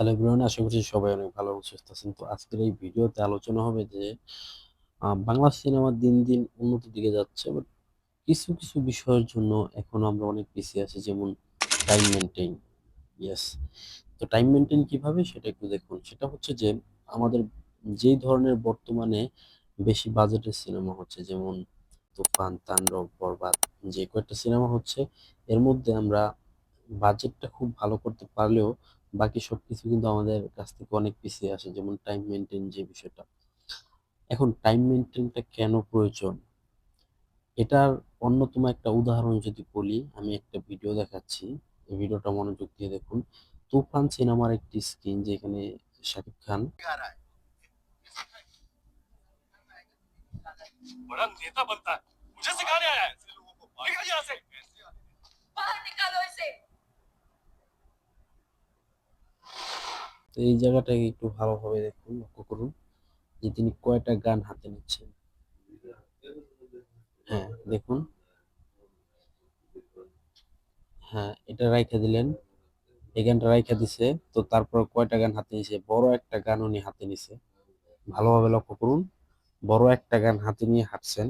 Hello everyone, আশা করছি সবাই অনেক ভালো সুস্থ আছেন। তো আজকের এই ভিডিওতে আলোচনা হবে যে বাংলা সিনেমা দিন দিন উন্নতির দিকে যাচ্ছে বাট কিছু কিছু বিষয়ের জন্য এখন আমরা অনেক পিছিয়ে আছি, যেমন টাইম মেনটেন ইয়েস তো টাইম মেনটেন কীভাবে সেটা একটু দেখুন। সেটা হচ্ছে যে, আমাদের যেই ধরনের বর্তমানে বেশি বাজেটের সিনেমা হচ্ছে, যেমন তুফান, তাণ্ডব, বরবাদ, যে কয়েকটা সিনেমা হচ্ছে, এর মধ্যে আমরা বাজেটটা খুব ভালো করতে পারলেও বাকি সব কিছু কিন্তু আমাদের কাছ থেকে অনেক পিছিয়ে আসে, যেমন টাইম মেনটেন যে বিষয়টা। এখন টাইম মেনটেনটা কেন প্রয়োজন? এটার অন্যতম একটা উদাহরণ যদি বলি, আমি একটা ভিডিও দেখাচ্ছি। এই ভিডিওটা মনোযোগ দিয়ে দেখুন। তুফান সিনেমার একটি স্ক্রিন যেখানে শাকিব খান বড় নেতা তো এই জায়গাটাকে একটু ভালোভাবে দেখুন, লক্ষ্য করুন যে তিনি কয়টা গান হাতে নিচ্ছেন। হ্যাঁ দেখুন। হ্যাঁ এটা রাইখা দিলেন। এই গানটা রাইখা দিছে, তো তারপর কয়টা গান হাতে নিছে? বড় একটা গান উনি হাতে নিছে। ভালোভাবে লক্ষ্য করুন, বড় একটা গান হাতে নিয়ে হাঁটছেন।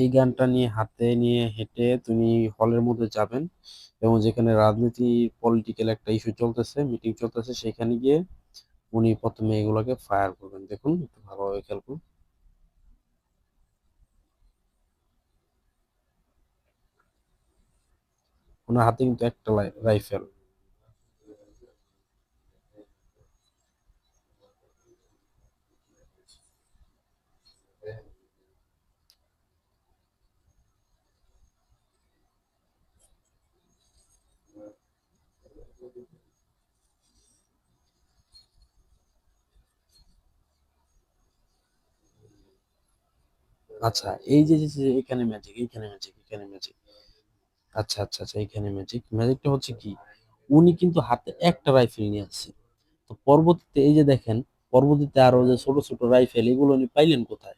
এই গানটা নিয়ে হাতে নিয়ে হেঁটে তিনি হলের মধ্যে যাবেন এবং যেখানে রাজনীতি পলিটিক্যাল একটা ইস্যু চলতেছে মিটিং চলতেছে, সেখানে গিয়ে উনি প্রথমে এগুলোকে ফায়ার করবেন। দেখুন, একটু ভালোভাবে খেয়াল করুন। ওনার হাতে কিন্তু একটা রাইফেল আচ্ছা এই যে এখানে ম্যাজিক এইখানে ম্যাজিক এখানে ম্যাজিক আচ্ছা আচ্ছা আচ্ছা এখানে ম্যাজিক ম্যাজিকটা হচ্ছে কি? উনি কিন্তু হাতে একটা রাইফেল নিয়ে আসছে। তো পরবর্তীতে এই যে দেখেন, পরবর্তীতে আরও যে ছোট ছোট রাইফেল এগুলো উনি পাইলেন কোথায়?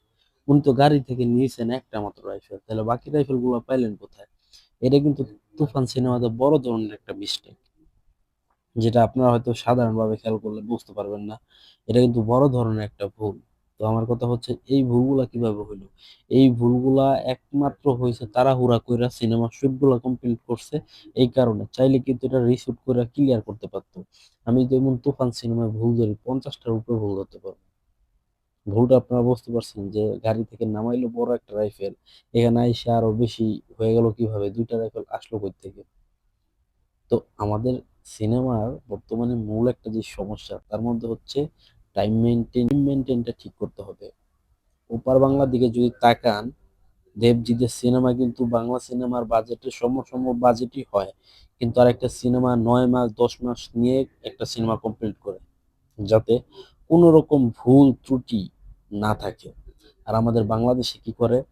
উনি তো গাড়ি থেকে নিয়েছেন একটা মাত্র রাইফেল তাহলে বাকি রাইফেলগুলো পাইলেন কোথায়? এটা কিন্তু তুফান সিনেমাতে বড় ধরনের একটা মিস্টেক যেটা আপনারা হয়তো সাধারণভাবে খেয়াল করলে বুঝতে পারবেন না। এটা কিন্তু বড় ধরনের একটা ভুল। তো আমার কথা হচ্ছে, এই ভুলগুলা কীভাবে হইল? এই ভুলগুলা একমাত্র হয়েছে তাড়াহুড়া কইরা সিনেমা শুটগুলা কমপ্লিট করছে এই কারণে। চাইলে কিন্তু এটা রিশুট করে ক্লিয়ার করতে পারতো। আমি যেমন তুফান সিনেমায় ভুল ধরি, পঞ্চাশটার উপরে ভুল ধরতে পারব। ভুলটা আপনারা বুঝতে পারছেন যে গাড়ি থেকে নামাইলো বড় একটা রাইফেল, এখানে এসে আরও বেশি হয়ে গেল কীভাবে? দুইটা রাইফেল আসলো কই থেকে তো আমাদের সিনেমার বর্তমানে মূল একটা যে সমস্যা, তার মধ্যে হচ্ছে টাইম মেনটেন মেনটেনটা ঠিক করতে হবে। ওপার বাংলার দিকে যদি তাকান, দেবজিতের সিনেমা কিন্তু বাংলা সিনেমার বাজেটের সমসম বাজেটই হয়। কিন্তু আর একটা সিনেমা নয় মাস, দশ মাস নিয়ে একটা সিনেমা কমপ্লিট করে। যাতে কোনো রকম ভুল ত্রুটি না থাকে। আর আমাদের বাংলাদেশে কি করে?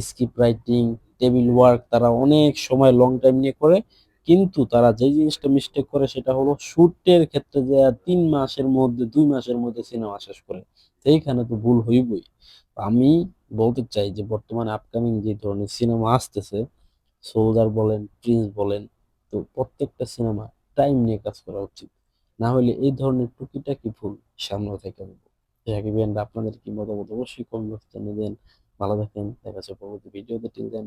স্ক্রিপ্ট রাইটিং টেবিল ওয়ার্ক তারা অনেক সময় লং টাইম নিয়ে করে। কিন্তু তারা যে জিনিসটা মিস্টেক করে সেটা হলো শুটের ক্ষেত্রে যে তিন মাসের মধ্যে, দুই মাসের মধ্যে সিনেমা শেষ করে, সেইখানে তো ভুল হইবই। আমি বলতে চাই যে বর্তমানে আপকামিং যে ধরনের সিনেমা আসতেছে সোলজার বলেন প্রিন্স বলেন, তো প্রত্যেকটা সিনেমা টাইম নিয়ে কাজ করা উচিত। না হলে এই ধরনের টুকিটাকি ভুল সামনে থেকে হবে আপনাদের কি মতামত অবশ্যই কমেন্ট বক্সে জানিয়ে দেন। ভালো থাকেন, দেখা যাচ্ছে পরবর্তী ভিডিওতে টিল দেন